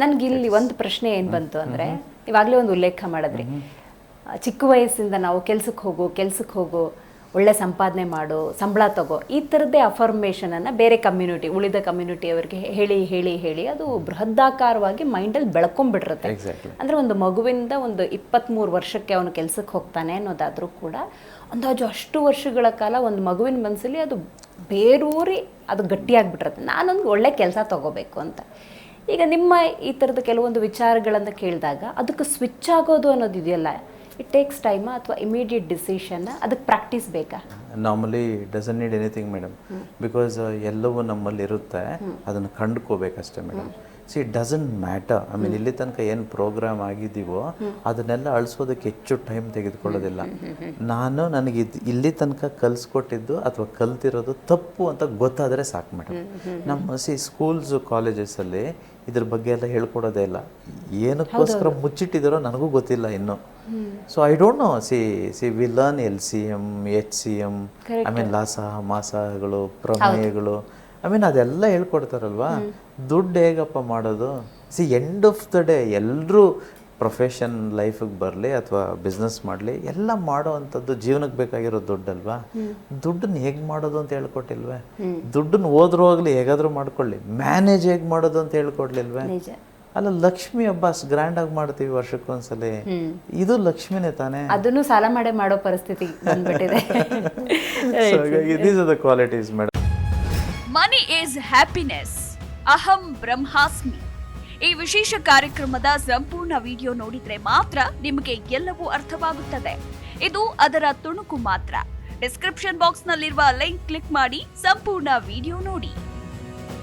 ನನ್ಗೆ ಇಲ್ಲಿ ಒಂದು ಪ್ರಶ್ನೆ ಏನು ಬಂತು ಅಂದರೆ ಇವಾಗಲೇ ಒಂದು ಉಲ್ಲೇಖ ಮಾಡಿದ್ರಿ. ಚಿಕ್ಕ ವಯಸ್ಸಿಂದ ನಾವು ಕೆಲ್ಸಕ್ಕೆ ಹೋಗು ಕೆಲ್ಸಕ್ಕೆ ಹೋಗು ಒಳ್ಳೆ ಸಂಪಾದನೆ ಮಾಡು ಸಂಬಳ ತಗೋ ಈ ಥರದ್ದೇ ಅಫರ್ಮೇಷನನ್ನು ಬೇರೆ ಕಮ್ಯುನಿಟಿ ಉಳಿದ ಕಮ್ಯುನಿಟಿಯವರಿಗೆ ಹೇಳಿ ಹೇಳಿ ಹೇಳಿ ಅದು ಬೃಹದಾಕಾರವಾಗಿ ಮೈಂಡಲ್ಲಿ ಬೆಳ್ಕೊಂಡ್ಬಿಟ್ಟಿರುತ್ತೆ ಅಂದ್ರೆ ಅಂದರೆ ಒಂದು ಮಗುವಿಂದ ಒಂದು ಇಪ್ಪತ್ತ್ಮೂರು ವರ್ಷಕ್ಕೆ ಅವನು ಕೆಲಸಕ್ಕೆ ಹೋಗ್ತಾನೆ ಅನ್ನೋದಾದರೂ ಕೂಡ ಅಂದಾಜು ಅಷ್ಟು ವರ್ಷಗಳ ಕಾಲ ಒಂದು ಮಗುವಿನ ಮನಸ್ಸಲ್ಲಿ ಅದು ಬೇರೂರಿ ಅದು ಗಟ್ಟಿಯಾಗಿಬಿಟ್ಟಿರುತ್ತೆ ನಾನೊಂದು ಒಳ್ಳೆ ಕೆಲಸ ತಗೋಬೇಕು ಅಂತ. ಈಗ ನಿಮ್ಮ ಈ ಥರದ ಕೆಲವೊಂದು ವಿಚಾರಗಳನ್ನು ಕೇಳಿದಾಗ ಅದಕ್ಕೆ ಸ್ವಿಚ್ ಆಗೋದು ಅನ್ನೋದು ಇದೆಯಲ್ಲ? ಇಟ್ ಟೇಕ್ಸ್ ಟೈಮಾ ಅಥವಾ ಇಮಿಡಿಯೇಟ್ ಡಿಸಿಷನ್ ಅದಕ್ಕೆ ಪ್ರಾಕ್ಟೀಸ್ ಬೇಕಾ? Normally doesn't need anything madam because ಎಲ್ಲವೂ ನಮ್ಮಲ್ಲಿ ಇರುತ್ತೆ ಅದನ್ನು ಕಂಡುಕೋಬೇಕಷ್ಟೇ madam see doesn't matter I mean ಇಲ್ಲಿ ತನಕ ಏನು ಪ್ರೋಗ್ರಾಮ್ ಆಗಿದ್ದೀವೋ ಅದನ್ನೆಲ್ಲ ಅಳಿಸೋದಕ್ಕೆ ಹೆಚ್ಚು ಟೈಮ್ ತೆಗೆದುಕೊಳ್ಳೋದಿಲ್ಲ. ನಾನು ನನಗೆ ಇದು ಇಲ್ಲಿ ತನಕ ಕಲಿಸ್ಕೊಟ್ಟಿದ್ದು ಅಥವಾ ಕಲ್ತಿರೋದು ತಪ್ಪು ಅಂತ ಗೊತ್ತಾದರೆ ಸಾಕು ಮೇಡಮ್ ನಮ್ಮ ಸಿ ಸ್ಕೂಲ್ಸ್ ಕಾಲೇಜಸಲ್ಲಿ ಇದ್ರ ಬಗ್ಗೆ ಎಲ್ಲ ಹೇಳ್ಕೊಡೋದೇ ಇಲ್ಲ. ಏನಕ್ಕೋಸ್ಕರ ಮುಚ್ಚಿಟ್ಟಿದ್ದಾರೋ ನನಗೂ ಗೊತ್ತಿಲ್ಲ ಇನ್ನು. So I don't know see see we learn L C M H C M I mean ಲಾಸ ಮಾಸಗಳು ಪ್ರಮೇಯಗಳು ಐ ಮೀನ್ ಅದೆಲ್ಲ ಹೇಳ್ಕೊಡ್ತಾರಲ್ವಾ? ದುಡ್ಡು ಹೇಗಪ್ಪ ಮಾಡೋದು? See end of the day ಎಲ್ಲರೂ ಪ್ರೊಫೆಷನ್ ಲೈಫಿಗೆ ಬರಲಿ ಅಥವಾ ಬಿಸ್ನೆಸ್ ಮಾಡಲಿ ಎಲ್ಲ ಮಾಡೋ ಅಂಥದ್ದು ಜೀವನಕ್ಕೆ ಬೇಕಾಗಿರೋ ದುಡ್ಡಲ್ವಾ? ದುಡ್ಡನ್ನ ಹೇಗೆ ಮಾಡೋದು ಅಂತ ಹೇಳ್ಕೊಟ್ಟಿಲ್ವೇ? ದುಡ್ಡನ್ನ ಹೋದ್ರೂ ಹೋಗ್ಲಿ ಹೇಗಾದರೂ ಮಾಡ್ಕೊಳ್ಳಿ. ಮ್ಯಾನೇಜ್ ಹೇಗೆ ಮಾಡೋದು ಅಂತ ಹೇಳ್ಕೊಡ್ಲಿಲ್ವೇ? ಅಲ್ಲ ಲಕ್ಷ್ಮಿ ಹಬ್ಬ ಗ್ರ್ಯಾಂಡ್ ಆಗಿ ಮಾಡ್ತೀವಿ ವರ್ಷಕ್ಕೊಂದ್ಸಲ. ಇದು ಲಕ್ಷ್ಮಿನೇ ತಾನೇ? ಅದನ್ನು ಸಾಲ ಮಾಡೇ ಮಾಡೋ ಪರಿಸ್ಥಿತಿ ಬಂದ್ಬಿಟ್ಟಿದೆ. These are the qualities madam money is happiness ಅಹಂ ಬ್ರಹ್ಮಾಸ್ಮಿ ಈ ವಿಶೇಷ ಕಾರ್ಯಕ್ರಮದ ಸಂಪೂರ್ಣ ವಿಡಿಯೋ ನೋಡಿದ್ರೆ ಮಾತ್ರ ನಿಮಗೆ ಎಲ್ಲವೂ ಅರ್ಥವಾಗುತ್ತದೆ. ಇದು ಅದರ ತುಣುಕು ಮಾತ್ರ. ಡಿಸ್ಕ್ರಿಪ್ಷನ್ ಬಾಕ್ಸ್ನಲ್ಲಿರುವ ಲಿಂಕ್ ಕ್ಲಿಕ್ ಮಾಡಿ ಸಂಪೂರ್ಣ ವಿಡಿಯೋ ನೋಡಿ.